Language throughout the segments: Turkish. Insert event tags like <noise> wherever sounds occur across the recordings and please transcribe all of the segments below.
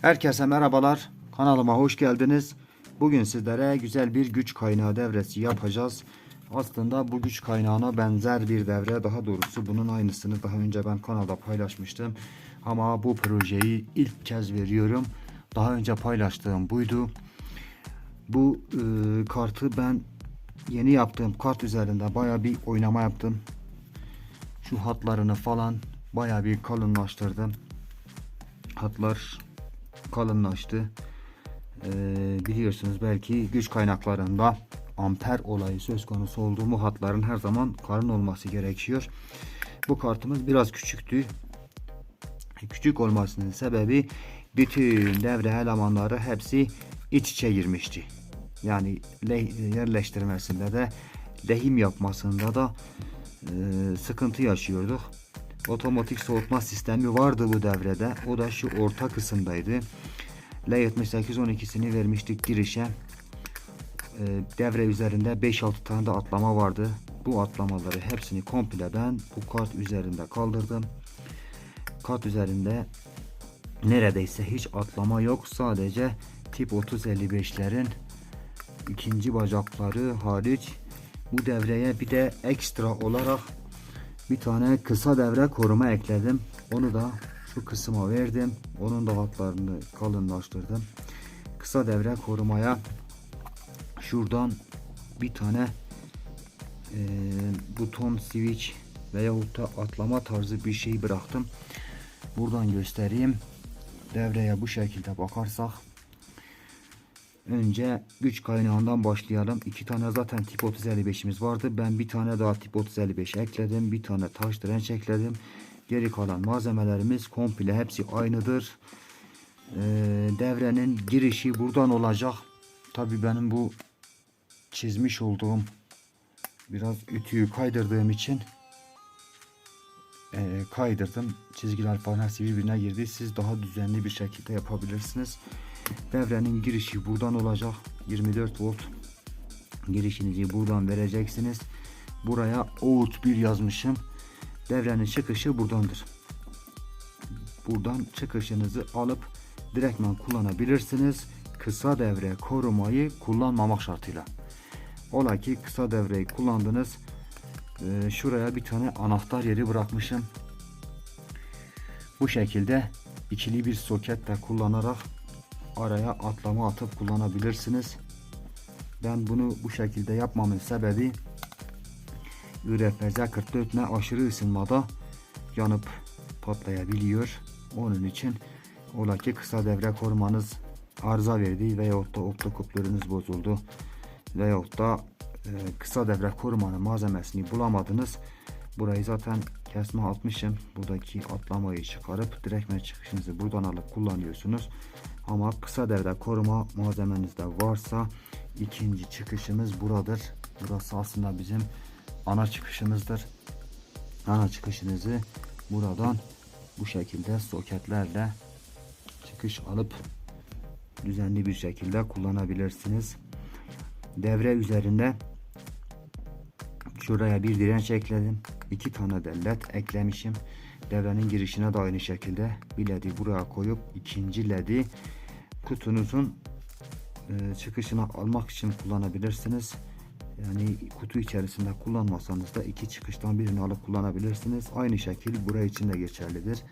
Herkese merhabalar. Kanalıma hoş geldiniz. Bugün sizlere güzel bir güç kaynağı devresi yapacağız. Aslında bu güç kaynağına benzer bir devre daha doğrusu bunun aynısını daha önce ben kanalda paylaşmıştım. Ama bu projeyi ilk kez veriyorum. Daha önce paylaştığım buydu. Bu e, kartı ben yeni yaptığım kart üzerinde baya bir oynama yaptım. Şu hatlarını falan baya bir kalınlaştırdım. Hatlar kalınlaştı. Ee, biliyorsunuz belki güç kaynaklarında amper olayı söz konusu olduğu bu hatların her zaman kalın olması gerekiyor. Bu kartımız biraz küçüktü. Küçük olmasının sebebi bütün devre elemanları hepsi iç içe girmişti. Yani le- yerleştirmesinde de lehim yapmasında da e, sıkıntı yaşıyorduk. Otomatik soğutma sistemi vardı bu devrede. O da şu orta kısımdaydı. L7812'sini vermiştik girişe. E, devre üzerinde 5-6 tane de atlama vardı. Bu atlamaları hepsini komple ben bu kart üzerinde kaldırdım. Kart üzerinde neredeyse hiç atlama yok. Sadece tip 3055'lerin ikinci bacakları hariç bu devreye bir de ekstra olarak bir tane kısa devre koruma ekledim. Onu da şu kısma verdim. Onun da hatlarını kalınlaştırdım. Kısa devre korumaya şuradan bir tane e, buton switch veyahut da atlama tarzı bir şey bıraktım. Buradan göstereyim. Devreye bu şekilde bakarsak Önce güç kaynağından başlayalım. İki tane zaten tip 3055'imiz vardı. Ben bir tane daha tip 3055 ekledim. Bir tane taş direnç ekledim. Geri kalan malzemelerimiz komple hepsi aynıdır. Ee, devrenin girişi buradan olacak. Tabi benim bu çizmiş olduğum biraz ütüyü kaydırdığım için e, kaydırdım. Çizgiler falan hepsi birbirine girdi. Siz daha düzenli bir şekilde yapabilirsiniz. Devrenin girişi buradan olacak. 24 volt girişinizi buradan vereceksiniz. Buraya out 1 yazmışım. Devrenin çıkışı buradandır. Buradan çıkışınızı alıp direktmen kullanabilirsiniz. Kısa devre korumayı kullanmamak şartıyla. Ola ki kısa devreyi kullandınız. Ee, şuraya bir tane anahtar yeri bırakmışım. Bu şekilde ikili bir soket de kullanarak araya atlama atıp kullanabilirsiniz. Ben bunu bu şekilde yapmamın sebebi ÜRFZ 44 ne aşırı ısınmada yanıp patlayabiliyor. Onun için ola ki kısa devre korumanız arıza verdi veyahut da optokoplarınız bozuldu veyahut da e, kısa devre korumanın malzemesini bulamadınız. Burayı zaten kesme atmışım. Buradaki atlamayı çıkarıp direktmen çıkışınızı buradan alıp kullanıyorsunuz. Ama kısa devre koruma malzemenizde varsa ikinci çıkışımız buradır. Burası aslında bizim ana çıkışımızdır. Ana çıkışınızı buradan bu şekilde soketlerle çıkış alıp düzenli bir şekilde kullanabilirsiniz. Devre üzerinde şuraya bir direnç ekledim. iki tane de led eklemişim. Devrenin girişine de aynı şekilde bir ledi buraya koyup ikinci ledi kutunuzun e, çıkışına almak için kullanabilirsiniz. Yani kutu içerisinde kullanmasanız da iki çıkıştan birini alıp kullanabilirsiniz. Aynı şekil buraya için de geçerlidir.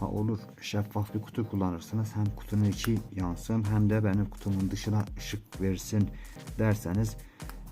Ha olur şeffaf bir kutu kullanırsınız. Hem kutunun içi yansın hem de benim kutumun dışına ışık versin derseniz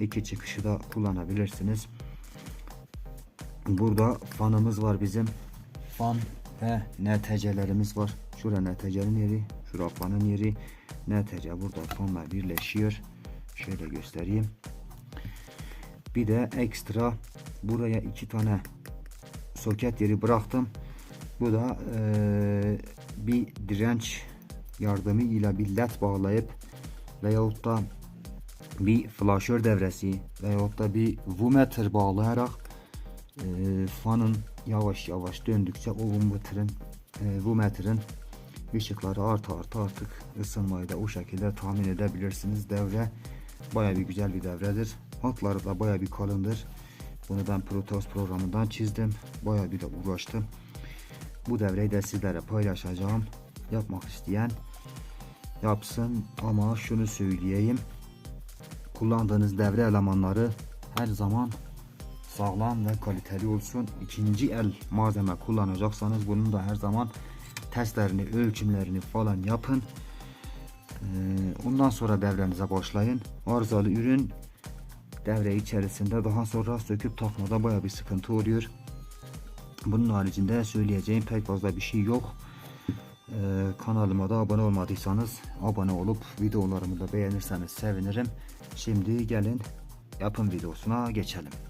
iki çıkışı da kullanabilirsiniz. Burada fanımız var bizim. Fan ve NTC'lerimiz var. Şurada NTC'nin yeri, şurada fanın yeri. NTC burada fanla birleşiyor. Şöyle göstereyim. Bir de ekstra buraya iki tane soket yeri bıraktım. Bu da eee, bir direnç yardımıyla bir led bağlayıp veyahut da bir flaşör devresi veyahut da bir vumeter bağlayarak eee, fanın yavaş yavaş döndükçe o vumeterin vumeterin ışıkları artı artı artık ısınmayı da o şekilde tahmin edebilirsiniz. Devre baya bir güzel bir devredir. Hatları da baya bir kalındır. Bunu ben Proteus programından çizdim. Bayağı bir de uğraştım. Bu devreyi de sizlere paylaşacağım. Yapmak isteyen yapsın ama şunu söyleyeyim. Kullandığınız devre elemanları her zaman sağlam ve kaliteli olsun. İkinci el malzeme kullanacaksanız bunun da her zaman testlerini, ölçümlerini falan yapın. Ee, ondan sonra devrenize başlayın. Arızalı ürün devre içerisinde daha sonra söküp takmada baya bir sıkıntı oluyor. Bunun haricinde söyleyeceğim pek fazla bir şey yok. Ee, kanalıma da abone olmadıysanız abone olup videolarımı da beğenirseniz sevinirim. Şimdi gelin yapım videosuna geçelim.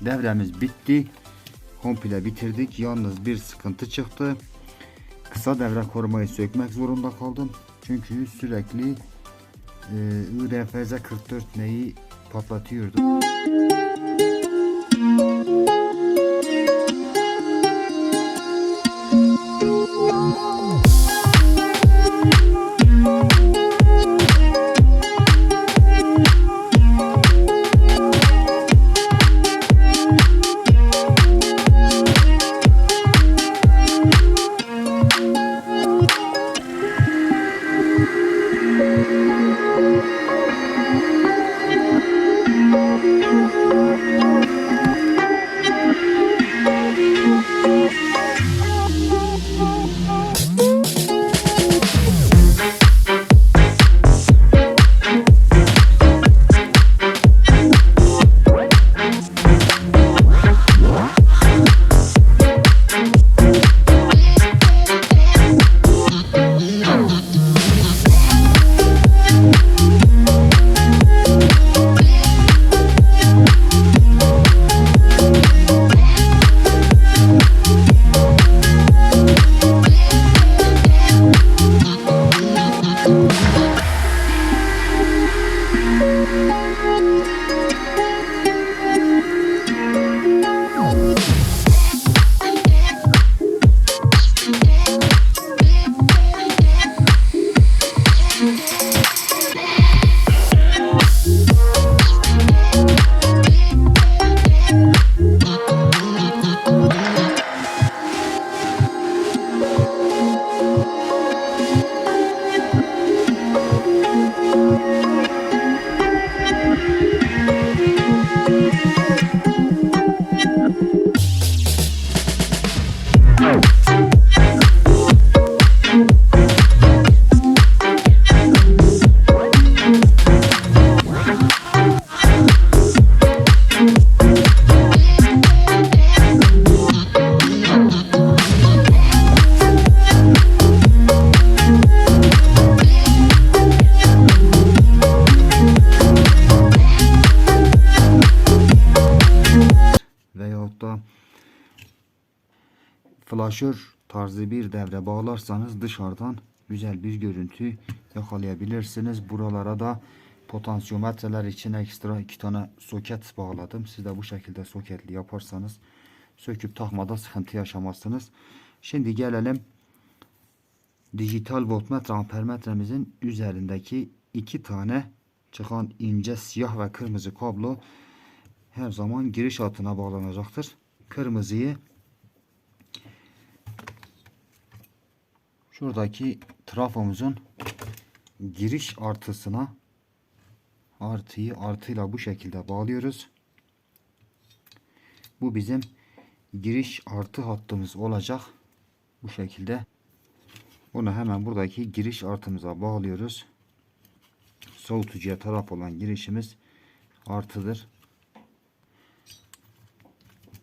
Devremiz bitti. Komple bitirdik. Yalnız bir sıkıntı çıktı. Kısa devre korumayı sökmek zorunda kaldım. Çünkü sürekli e, IRFZ 44 neyi patlatıyordu. Flaşör tarzı bir devre bağlarsanız dışarıdan güzel bir görüntü yakalayabilirsiniz. Buralara da potansiyometreler için ekstra iki tane soket bağladım. Siz de bu şekilde soketli yaparsanız söküp takmada sıkıntı yaşamazsınız. Şimdi gelelim dijital voltmetre ampermetremizin üzerindeki iki tane çıkan ince siyah ve kırmızı kablo her zaman giriş hattına bağlanacaktır. Kırmızıyı şuradaki trafomuzun giriş artısına artıyı artıyla bu şekilde bağlıyoruz. Bu bizim giriş artı hattımız olacak. Bu şekilde. Bunu hemen buradaki giriş artımıza bağlıyoruz. Soğutucuya taraf olan girişimiz artıdır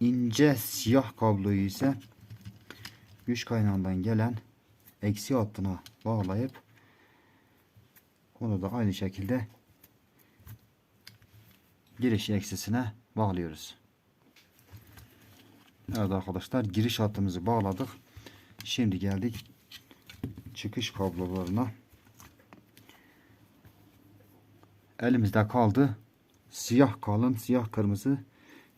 ince siyah kabloyu ise güç kaynağından gelen eksi hattına bağlayıp onu da aynı şekilde giriş eksisine bağlıyoruz. Evet arkadaşlar giriş hattımızı bağladık. Şimdi geldik çıkış kablolarına. Elimizde kaldı siyah kalın siyah kırmızı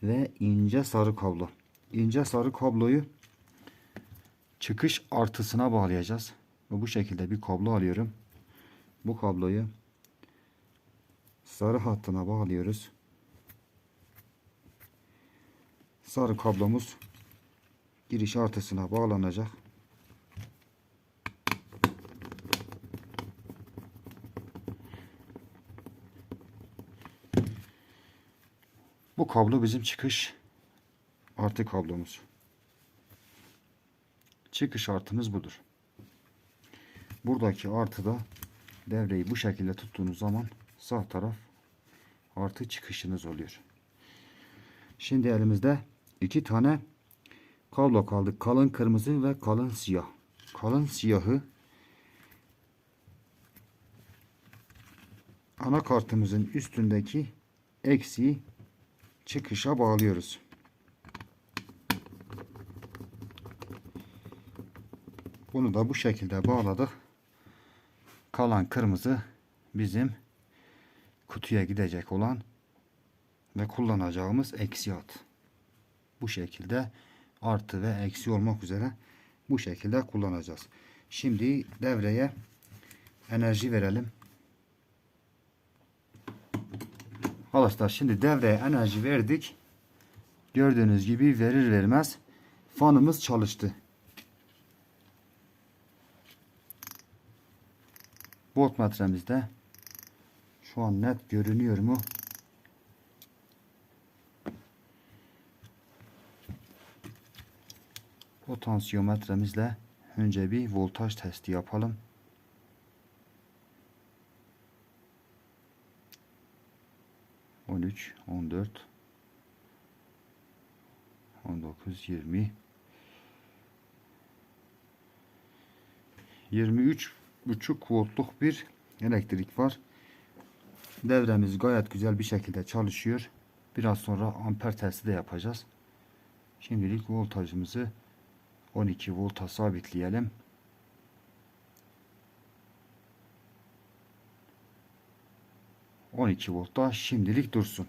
ve ince sarı kablo. İnce sarı kabloyu çıkış artısına bağlayacağız. Ve bu şekilde bir kablo alıyorum. Bu kabloyu sarı hattına bağlıyoruz. Sarı kablomuz giriş artısına bağlanacak. Bu kablo bizim çıkış artı kablomuz. Çıkış artımız budur. Buradaki artıda devreyi bu şekilde tuttuğunuz zaman sağ taraf artı çıkışınız oluyor. Şimdi elimizde iki tane kablo kaldı. Kalın kırmızı ve kalın siyah. Kalın siyahı anakartımızın üstündeki eksiği çıkışa bağlıyoruz. Bunu da bu şekilde bağladık. Kalan kırmızı bizim kutuya gidecek olan ve kullanacağımız eksi hat. Bu şekilde artı ve eksi olmak üzere bu şekilde kullanacağız. Şimdi devreye enerji verelim. Arkadaşlar şimdi devreye enerji verdik. Gördüğünüz gibi verir vermez fanımız çalıştı. Voltmetremizde şu an net görünüyor mu? Potansiyometremizle önce bir voltaj testi yapalım. On üç, on dört, on dokuz, yirmi, yirmi üç buçuk voltluk bir elektrik var. Devremiz gayet güzel bir şekilde çalışıyor. Biraz sonra amper testi de yapacağız. Şimdilik voltajımızı 12 volta sabitleyelim. ...12 voltta şimdilik dursun.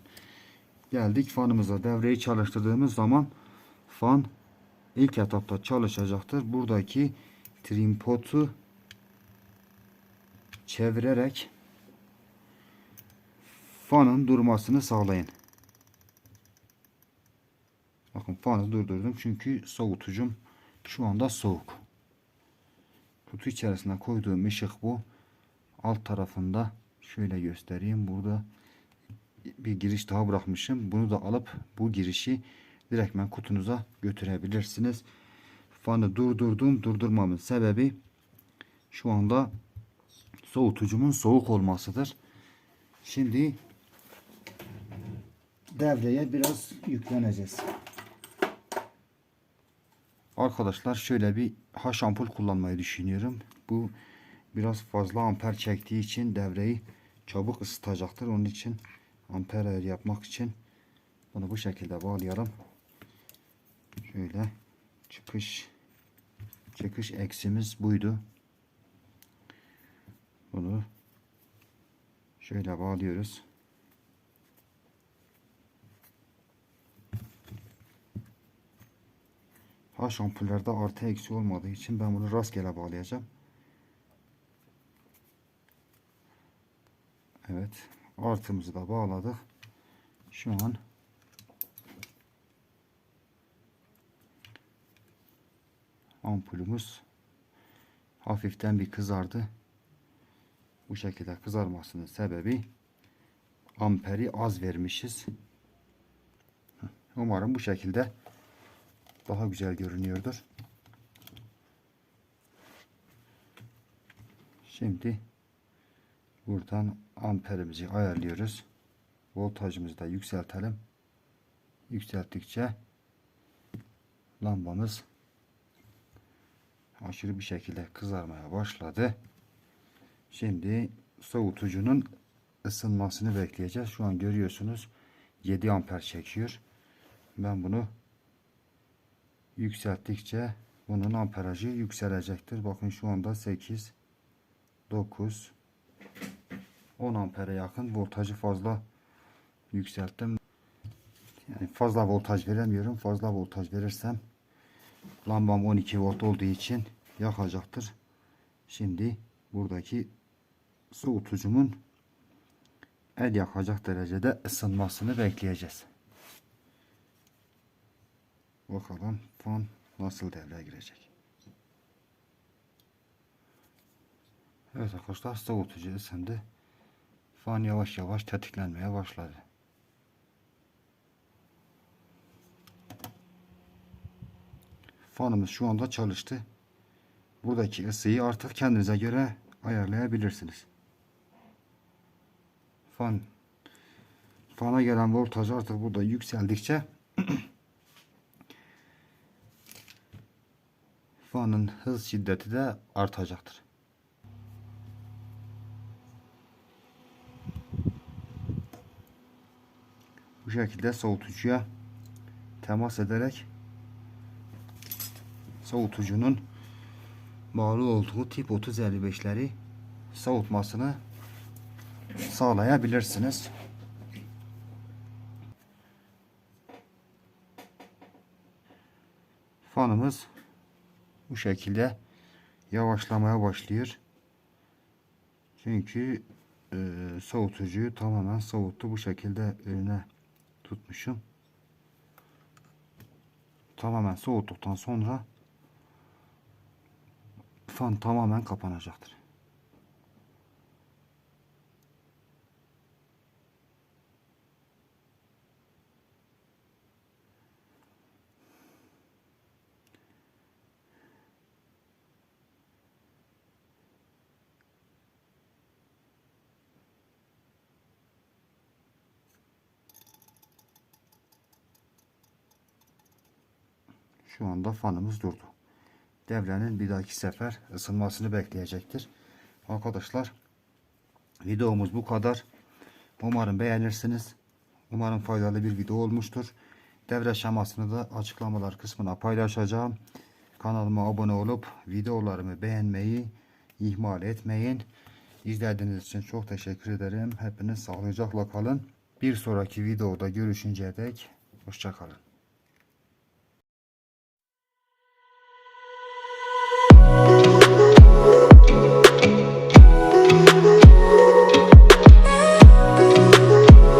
Geldik fanımıza. Devreyi çalıştırdığımız zaman... ...fan ilk etapta çalışacaktır. Buradaki trimpotu... ...çevirerek... ...fanın durmasını sağlayın. Bakın fanı durdurdum çünkü soğutucum şu anda soğuk. Kutu içerisine koyduğum ışık bu. Alt tarafında şöyle göstereyim. Burada bir giriş daha bırakmışım. Bunu da alıp bu girişi direktmen kutunuza götürebilirsiniz. Fanı durdurdum. Durdurmamın sebebi şu anda soğutucumun soğuk olmasıdır. Şimdi devreye biraz yükleneceğiz. Arkadaşlar şöyle bir H ampul kullanmayı düşünüyorum. Bu biraz fazla amper çektiği için devreyi çabuk ısıtacaktır. Onun için amper ayarı yapmak için bunu bu şekilde bağlayalım. Şöyle çıkış çıkış eksimiz buydu. Bunu şöyle bağlıyoruz. H ampullerde artı eksi olmadığı için ben bunu rastgele bağlayacağım. Evet. Artımızı da bağladık. Şu an ampulümüz hafiften bir kızardı. Bu şekilde kızarmasının sebebi amperi az vermişiz. Umarım bu şekilde daha güzel görünüyordur. Şimdi buradan amperimizi ayarlıyoruz. Voltajımızı da yükseltelim. Yükselttikçe lambamız aşırı bir şekilde kızarmaya başladı. Şimdi soğutucunun ısınmasını bekleyeceğiz. Şu an görüyorsunuz 7 amper çekiyor. Ben bunu yükselttikçe bunun amperajı yükselecektir. Bakın şu anda 8 9 10 ampere yakın voltajı fazla yükselttim. Yani fazla voltaj veremiyorum. Fazla voltaj verirsem lambam 12 volt olduğu için yakacaktır. Şimdi buradaki soğutucumun el yakacak derecede ısınmasını bekleyeceğiz. Bakalım fan nasıl devreye girecek. Evet arkadaşlar soğutucu ısındı. Fan yavaş yavaş tetiklenmeye başladı. Fanımız şu anda çalıştı. Buradaki ısıyı artık kendinize göre ayarlayabilirsiniz. Fan fana gelen voltaj artık burada yükseldikçe <clears throat> fanın hız şiddeti de artacaktır. bu şekilde soğutucuya temas ederek soğutucunun bağlı olduğu tip 3055'leri soğutmasını sağlayabilirsiniz. Fanımız bu şekilde yavaşlamaya başlıyor. Çünkü e, soğutucuyu tamamen soğuttu. Bu şekilde önüne tutmuşum. Tamamen soğuttuktan sonra fan tamamen kapanacaktır. Şu anda fanımız durdu. Devrenin bir dahaki sefer ısınmasını bekleyecektir. Arkadaşlar videomuz bu kadar. Umarım beğenirsiniz. Umarım faydalı bir video olmuştur. Devre şemasını da açıklamalar kısmına paylaşacağım. Kanalıma abone olup videolarımı beğenmeyi ihmal etmeyin. İzlediğiniz için çok teşekkür ederim. Hepiniz sağlıcakla kalın. Bir sonraki videoda görüşünceye dek hoşçakalın.